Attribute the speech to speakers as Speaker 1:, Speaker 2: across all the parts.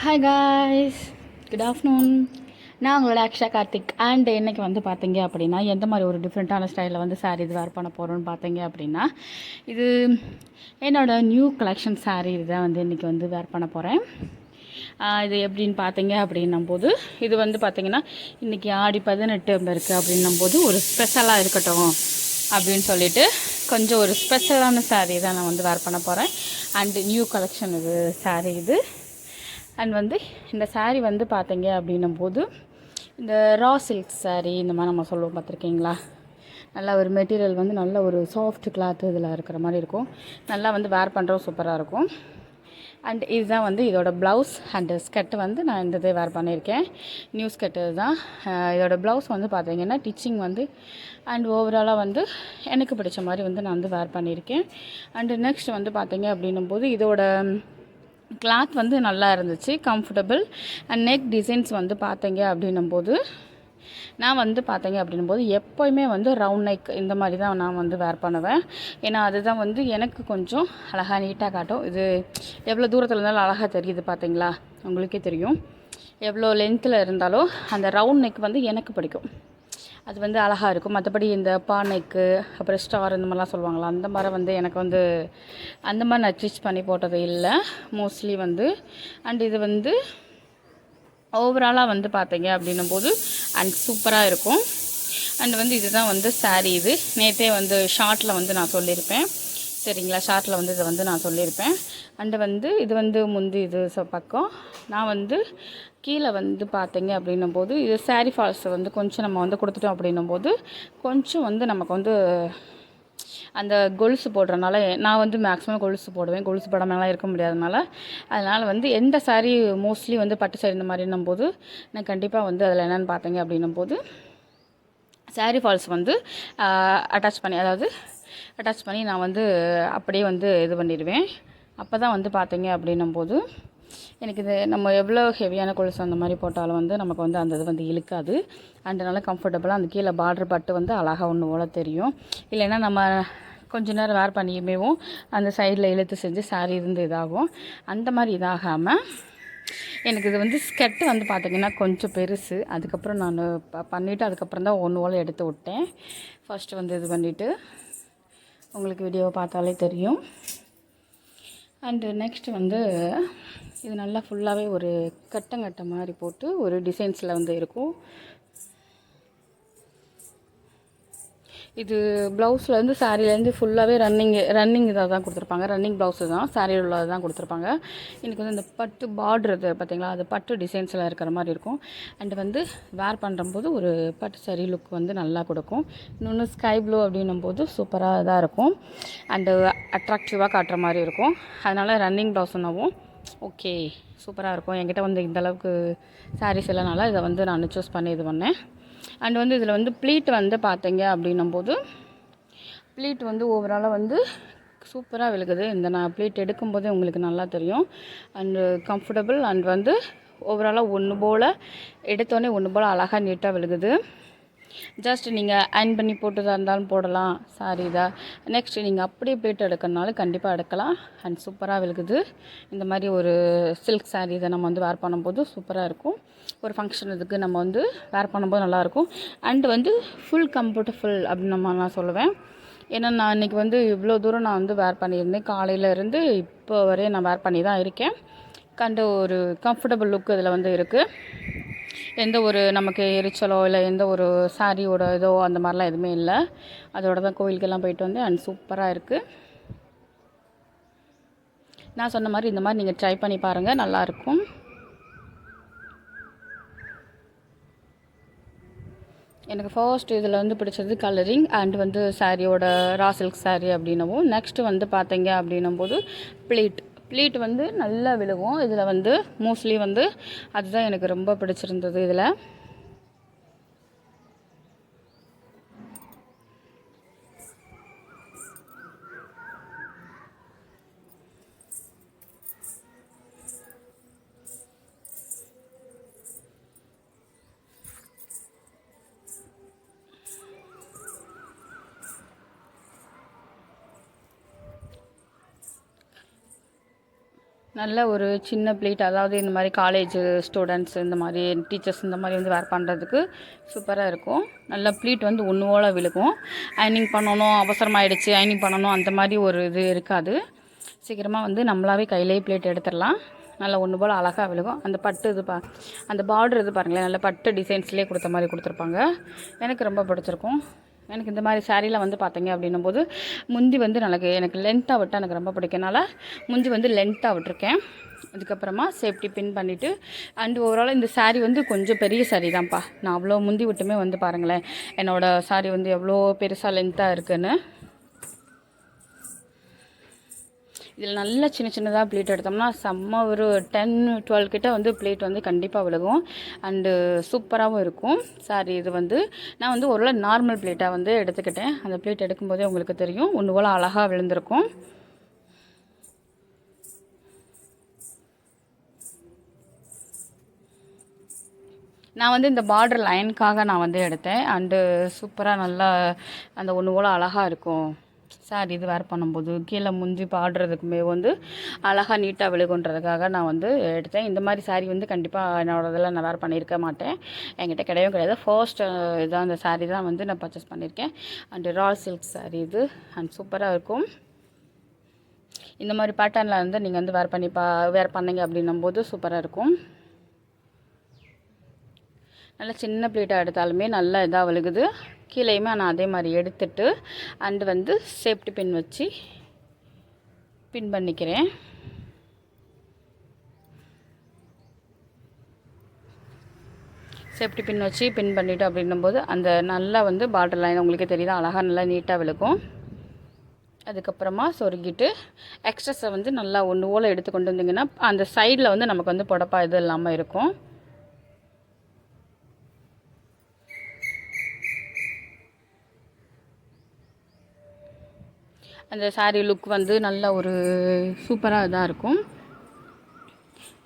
Speaker 1: Hi guys good afternoon நான் உங்களோட Aqsa Karthik. And இன்றைக்கி வந்து பார்த்தீங்க அப்படின்னா எந்த மாதிரி ஒரு டிஃப்ரெண்ட்டான ஸ்டைலில் வந்து சாரீ இது வேர் பண்ண போகிறோன்னு பார்த்தீங்க அப்படின்னா இது என்னோட நியூ கலெக்ஷன் சாரீ இதுதான் வந்து இன்றைக்கி வந்து வேர் பண்ண போகிறேன் இது எப்படின்னு பார்த்தீங்க அப்படின்னும் போது இது வந்து பார்த்தீங்கன்னா இன்றைக்கி ஆடி பதினெட்டு இருக்குது அப்படின்னும் போது ஒரு ஸ்பெஷலாக இருக்கட்டும் அப்படின்னு சொல்லிட்டு கொஞ்சம் ஒரு ஸ்பெஷலான சாரீ தான் நான் வந்து வேர் பண்ண போகிறேன் அண்டு நியூ கலெக்ஷன் இது சாரீ இது. அண்ட் வந்து இந்த சாரீ வந்து பார்த்தீங்க அப்படின்னும் போது இந்த ரா சில்க் சாரீ இந்த மாதிரி நம்ம சொல்லுவோம் பார்த்துருக்கீங்களா? நல்லா ஒரு மெட்டீரியல் வந்து நல்ல ஒரு சாஃப்ட் கிளாத் இதில் இருக்கிற மாதிரி இருக்கும். நல்லா வந்து வேர் பண்ணுறோம் சூப்பராக இருக்கும். அண்ட் இதுதான் வந்து இதோட ப்ளவுஸ் அண்டு ஸ்கர்ட் வந்து நான் இந்த இதை வேர் பண்ணியிருக்கேன். நியூ ஸ்கர்ட்டு தான் இதோட ப்ளவுஸ் வந்து பார்த்தீங்கன்னா டிச்சிங் வந்து அண்ட் ஓவராலாக வந்து எனக்கு பிடிச்ச மாதிரி வந்து நான் வந்து வேர் பண்ணியிருக்கேன். அண்டு நெக்ஸ்ட் வந்து பார்த்தீங்க அப்படின்னும் போது இதோட கிளாத் வந்து நல்லா இருந்துச்சு கம்ஃபர்டபுள் அண்ட் நெக் டிசைன்ஸ் வந்து பார்த்தீங்க அப்படின்னும் போது நான் வந்து பார்த்தீங்க அப்படின்னும் போது எப்போயுமே வந்து ரவுண்ட் நெக் இந்த மாதிரி தான் நான் வந்து வேர் பண்ணுவேன். ஏன்னா அதுதான் வந்து எனக்கு கொஞ்சம் அழகாக நீட்டாக காட்டும். இது எவ்வளோ தூரத்தில் இருந்தாலும் அழகாக தெரியுது பார்த்தீங்களா? உங்களுக்கே தெரியும். எவ்வளோ லென்த்தில் இருந்தாலும் அந்த ரவுண்ட் நெக் வந்து எனக்கு பிடிக்கும். அது வந்து அழகாக இருக்கும். மற்றபடி இந்த பானைக்கு அப்புறம் ஸ்டார் இந்த மாதிரிலாம் சொல்லுவாங்களா அந்த மாதிரி வந்து எனக்கு வந்து அந்த மாதிரி நான் ஸ்டிச் பண்ணி போட்டது இல்லை. மோஸ்ட்லி வந்து அண்ட் இது வந்து ஓவராலாக வந்து பார்த்தீங்க அப்படின்னும் போது அண்ட் சூப்பராக இருக்கும். அண்ட் வந்து இதுதான் வந்து saree இது. நேற்றே வந்து ஷார்ட்டில் வந்து நான் சொல்லியிருப்பேன். சரிங்களா? ஷார்ட்டில் வந்து இதை வந்து நான் சொல்லியிருப்பேன். அண்டு வந்து இது வந்து முந்தி இது பக்கம். நான் வந்து கீழே வந்து பார்த்தீங்க அப்படின்னும் போது இது சாரி ஃபால்ஸ் வந்து கொஞ்சம் நம்ம வந்து கொடுத்துட்டோம் அப்படின்னும் போது கொஞ்சம் வந்து நமக்கு வந்து அந்த கொலுசு போடுறனால நான் வந்து மேக்ஸிமம் கொலுசு போடுவேன். கொலுசு போடாமலாம் இருக்க முடியாதனால அதனால் வந்து எந்த saree மோஸ்ட்லி வந்து பட்டு சாரி இந்த மாதிரின்னும் போது நான் கண்டிப்பாக வந்து அதில் என்னென்னு பார்த்தீங்க அப்படின்னும் போது saree ஃபால்ஸ் வந்து அட்டாச் பண்ணி அதாவது அட்டாச் பண்ணி நான் வந்து அப்படியே வந்து இது பண்ணிடுவேன். அப்போ தான் வந்து பார்த்தீங்க அப்படின்னும் போது எனக்கு இது நம்ம எவ்வளோ ஹெவியான கொலுசு அந்த மாதிரி போட்டாலும் வந்து நமக்கு வந்து அந்த இது வந்து இழுக்காது. அண்ட் நல்லா கம்ஃபர்டபுளாக அந்த கீழே பார்டர் பட்டு வந்து அழகாக ஒன்று போல தெரியும். இல்லைன்னா நம்ம கொஞ்ச நேரம் வேர் பண்ணியுமேவும் அந்த சைடில் இழுத்து செஞ்சு சாரி இருந்து இதாகும். அந்த மாதிரி இதாகாமல் எனக்கு இது வந்து ஸ்கெட்டு வந்து பார்த்திங்கன்னா கொஞ்சம் பெருசு. அதுக்கப்புறம் நான் ப பண்ணிவிட்டு அதுக்கப்புறம் தான் ஒன்று ஓலை எடுத்து விட்டேன். ஃபஸ்ட்டு வந்து இது பண்ணிவிட்டு உங்களுக்கு வீடியோவை பார்த்தாலே தெரியும். அண்டு நெக்ஸ்ட் வந்து இது நல்லா ஃபுல்லாகவே ஒரு கட்டங்கட்ட மாதிரி போட்டு ஒரு டிசைன்ஸில் வந்து இருக்கும். இது ப்ளவுஸ்லேருந்து சாரிலேருந்து ஃபுல்லாகவே ரன்னிங் ரன்னிங் இதாக தான் கொடுத்துருப்பாங்க. ரன்னிங் ப்ளவுஸு தான் சாரியில் உள்ளது தான் கொடுத்துருப்பாங்க. எனக்கு வந்து இந்த பட்டு பார்டர் இது பார்த்தீங்களா அது பட்டு டிசைன்ஸில் இருக்கிற மாதிரி இருக்கும். அண்ட் வந்து வேர் பண்ணுறம்போது ஒரு பட்டு சாரி லுக் வந்து நல்லா கொடுக்கும். இன்னொன்று ஸ்கை ப்ளூ அப்படின்னும் போது சூப்பராக இதாக இருக்கும். அண்டு அட்ராக்டிவாக காட்டுற மாதிரி இருக்கும். அதனால் ரன்னிங் ப்ளவுஸ்னாவும் ஓகே சூப்பராக இருக்கும். என்கிட்ட வந்து இந்த அளவுக்கு சாரீஸ் இல்லைனால இதை வந்து நான் சூஸ் பண்ணி இது பண்ணேன். அண்ட் வந்து இதில் வந்து ப்ளீட் வந்து பார்த்தீங்க அப்படின்னும் போது ப்ளீட் வந்து ஓவராலாக வந்து சூப்பராக விழுகுது. இந்த நான் ப்ளீட் எடுக்கும்போதே உங்களுக்கு நல்லா தெரியும். அண்டு கம்ஃபர்டபுள் அண்ட் வந்து ஓவராலாக ஒன்று போல் எடுத்தோடனே ஒன்று போல் அழகாக நீட்டாக விழுகுது. ஜஸ்ட் நீங்கள் அயன் பண்ணி போட்டதாக இருந்தாலும் போடலாம். சாரி தான் நெக்ஸ்ட் நீங்கள் அப்படியே போய்ட்டு எடுக்கிறனாலும் கண்டிப்பாக எடுக்கலாம். அண்ட் சூப்பராக விழுகுது. இந்த மாதிரி ஒரு சில்க் saree இதை நம்ம வந்து வேர் பண்ணும்போது சூப்பராக இருக்கும். ஒரு ஃபங்க்ஷன் இதுக்கு நம்ம வந்து வேர் பண்ணும்போது நல்லாயிருக்கும். அண்ட் வந்து ஃபுல் கம்ஃபர்டபுள் அப்படின்னு நம்ம நான் சொல்லுவேன். ஏன்னா நான் இன்றைக்கி வந்து இவ்வளோ தூரம் நான் வந்து வேர் பண்ணியிருந்தேன். காலையில இருந்து இப்போ வரையும் நான் வேர் பண்ணி தான் இருக்கேன். கண்ட ஒரு கம்ஃபர்டபுள் லுக் இதில் வந்து இருக்குது எந்த ஒரு நமக்கு எரிச்சலோ இல்லை எந்த ஒரு சாரியோட இதோ அந்த மாதிரிலாம் எதுவுமே இல்லை. அதோட தான் கோயிலுக்கெல்லாம் போயிட்டு வந்து அண்ட் சூப்பராக இருக்குது நான் சொன்ன மாதிரி இந்த மாதிரி நீங்கள் ட்ரை பண்ணி பாருங்கள் நல்லாயிருக்கும் எனக்கு ஃபர்ஸ்ட் இதில் வந்து பிடிச்சது கலரிங் அண்ட் வந்து சாரியோட ரா சில்க் saree அப்படின்னவும் நெக்ஸ்ட்டு வந்து பார்த்தீங்க அப்படின்னும் போது ப்ளீட் ப்ளீட் வந்து நல்லா விழுகும். இதில் வந்து மோஸ்ட்லி வந்து அதுதான் எனக்கு ரொம்ப பிடிச்சிருந்தது இதில். நல்ல ஒரு சின்ன பிளேட் அதாவது இந்த மாதிரி காலேஜ் ஸ்டூடெண்ட்ஸ் இந்த மாதிரி டீச்சர்ஸ் இந்த மாதிரி வந்து வேர் பண்ணுறதுக்கு சூப்பராக இருக்கும். நல்ல ப்ளீட் வந்து ஒன்று போல் விழுகும். அயனிங் பண்ணணும் அவசரமாகிடுச்சு அயனிங் பண்ணணும் அந்த மாதிரி ஒரு இது இருக்காது. சீக்கிரமாக வந்து நம்மளாவே கையிலேயே பிளேட் எடுத்துடலாம். நல்லா ஒன்று போல் அழகாக விழுகும். அந்த பட்டு இது பா அந்த பார்டர் இது பாருங்களேன் நல்ல பட்டு டிசைன்ஸ்லேயே கொடுத்த மாதிரி கொடுத்துருப்பாங்க. எனக்கு ரொம்ப பிடிச்சிருக்கும். எனக்கு இந்த மாதிரி சாரீலாம் வந்து பார்த்தீங்க அப்படின்னும் போது முந்தி வந்து எனக்கு எனக்கு லென்த்தாக விட்டால் எனக்கு ரொம்ப பிடிக்கனால முந்தி வந்து லென்த்தாக விட்டுருக்கேன். அதுக்கப்புறமா சேஃப்டி பின் பண்ணிவிட்டு அண்ட் ஓவரால் இந்த சாரீ வந்து கொஞ்சம் பெரிய சாரீ தான்ப்பா. நான் அவ்வளோ முந்தி விட்டுமே வந்து பாருங்களேன் என்னோடய சாரீ வந்து எவ்வளோ பெருசாக லென்த்தாக இருக்குன்னு. இதில் நல்ல சின்ன சின்னதாக ப்ளேட் எடுத்தோம்னா செம்ம ஒரு டென் டுவெல் கிட்ட வந்து ப்ளேட் வந்து கண்டிப்பாக விழுகும் அண்டு சூப்பராகவும் இருக்கும். சாரி இது வந்து நான் வந்து ஒரு நார்மல் ப்ளேட்டாக வந்து எடுத்துக்கிட்டேன். அந்த ப்ளேட் எடுக்கும்போதே உங்களுக்கு தெரியும். ஒன்று போல் அழகாக விழுந்திருக்கும். நான் வந்து இந்த பார்டர் லைனுக்காக நான் வந்து எடுத்தேன். அண்டு சூப்பராக நல்லா அந்த ஒன்று போல் அழகாக இருக்கும். சாரி இது வேர் பண்ணும்போது கீழே முந்தி பாடுறதுக்குமே வந்து அழகாக நீட்டாக விழுகுன்றதுக்காக நான் வந்து எடுத்தேன். இந்த மாதிரி சாரி வந்து கண்டிப்பாக என்னோட இதில் நான் வேர் பண்ணியிருக்க மாட்டேன். என்கிட்ட கிடையவும் கிடையாது. ஃபர்ஸ்ட் இதான் அந்த சாரி தான் வந்து நான் பர்ச்சேஸ் பண்ணியிருக்கேன். அண்டு ரால் சில்க் சாரி இது. அண்ட் சூப்பராக இருக்கும். இந்த மாதிரி பேட்டர்னில் வந்து நீங்கள் வந்து வேர் பண்ணி பா வேர் பண்ணீங்க அப்படின்னும் போது சூப்பராக இருக்கும். நல்லா சின்ன பிளேட்டாக எடுத்தாலுமே நல்லா இதாக விழுகுது. கீழேயுமே நான் அதே மாதிரி எடுத்துட்டு அண்டு வந்து சேஃப்டி பின் வச்சு பின் பண்ணிக்கிறேன். சேஃப்டி பின் வச்சு பின் பண்ணிவிட்டு அப்படின்னும் போது அந்த நல்லா வந்து பார்டர் லைன் உங்களுக்கே தெரியுது? அழகாக நல்லா நீட்டாக விழுக்கும். அதுக்கப்புறமா சொருகிட்டு எக்ஸ்ட்ரஸை வந்து நல்லா ஒன்று ஓலை எடுத்து கொண்டு வந்தீங்கன்னா அந்த சைடில் வந்து நமக்கு வந்து புடப்பா இது இல்லாமல் இருக்கும். அந்த சாரீ லுக் வந்து நல்ல ஒரு சூப்பராக இதாக இருக்கும்.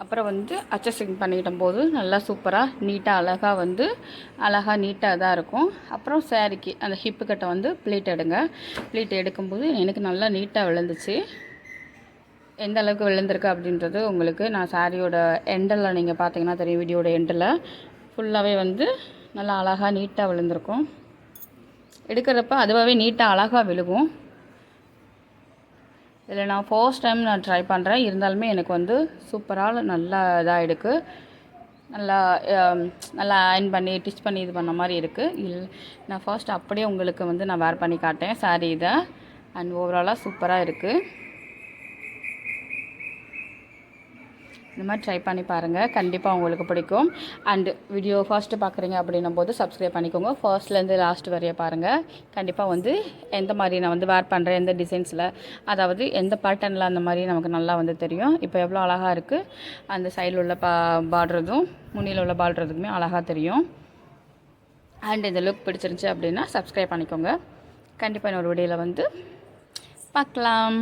Speaker 1: அப்புறம் வந்து அட்ஜஸ்டிங் பண்ணிக்கிட்ட போது நல்லா சூப்பராக நீட்டாக அழகாக வந்து அழகாக நீட்டாக தான் இருக்கும். அப்புறம் சாரிக்கு அந்த ஹிப்பு கட்டை வந்து ப்ளீட் எடுங்க. ப்ளீட் எடுக்கும்போது எனக்கு நல்லா நீட்டாக விழுந்துச்சு. எந்த அளவுக்கு விழுந்திருக்கு அப்படின்றது உங்களுக்கு நான் சாரியோட எண்டில் நீங்கள் பார்த்தீங்கன்னா தெரியும் வீடியோட எண்டில் ஃபுல்லாகவே வந்து நல்லா அழகாக நீட்டாக விழுந்திருக்கும். எடுக்கிறப்ப அதுவாகவே நீட்டாக அழகாக விழுகும். இதில் நான் ஃபர்ஸ்ட் டைம் நான் ட்ரை பண்ணுறேன் இருந்தாலுமே எனக்கு வந்து சூப்பராக நல்லா இதாக இருக்குது நல்லா நல்லா அயன் பண்ணி டிச் பண்ணி இது பண்ண மாதிரி இருக்குது இல் நான் ஃபர்ஸ்ட் அப்படியே உங்களுக்கு வந்து நான் வேர் பண்ணி காட்டேன் சாரீ இதை. அண்ட் ஓவராலாக சூப்பராக இருக்குது இந்த மாதிரி ட்ரை பண்ணி பாருங்கள் கண்டிப்பாக உங்களுக்கு பிடிக்கும். அண்டு வீடியோ ஃபர்ஸ்ட்டு பார்க்குறீங்க அப்படின்னும் போது சப்ஸ்கிரைப் பண்ணிக்கோங்க ஃபர்ஸ்ட்லேருந்து லாஸ்ட் வரைய பாருங்கள் கண்டிப்பாக வந்து எந்த மாதிரி நான் வந்து வேர் பண்ணுறேன் எந்த டிசைன்ஸில் அதாவது எந்த பேட்டர்னில் அந்த மாதிரி நமக்கு நல்லா வந்து தெரியும். இப்போ எவ்வளோ அழகாக இருக்குது அந்த சைடில் உள்ள பா பாடுறதும் முன்னில் உள்ள பாடுறதுக்குமே அழகாக தெரியும். அண்ட் இந்த லுக் பிடிச்சிருந்துச்சி அப்படின்னா சப்ஸ்கிரைப் பண்ணிக்கோங்க. கண்டிப்பாக இன்னொரு வீடியோவில் வந்து பார்க்கலாம்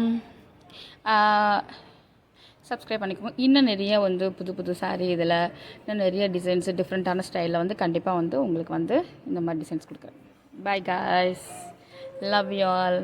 Speaker 1: சப்ஸ்கிரைப் பண்ணிக்கோங்க. இன்னும் நிறைய வந்து புது புது சாரீ இதில் இன்னும் நிறைய டிசைன்ஸ் டிஃப்ரெண்ட்டான ஸ்டைலில் வந்து கண்டிப்பாக வந்து உங்களுக்கு வந்து இந்த மாதிரி டிசைன்ஸ் கொடுக்குறேன். Bye guys love you all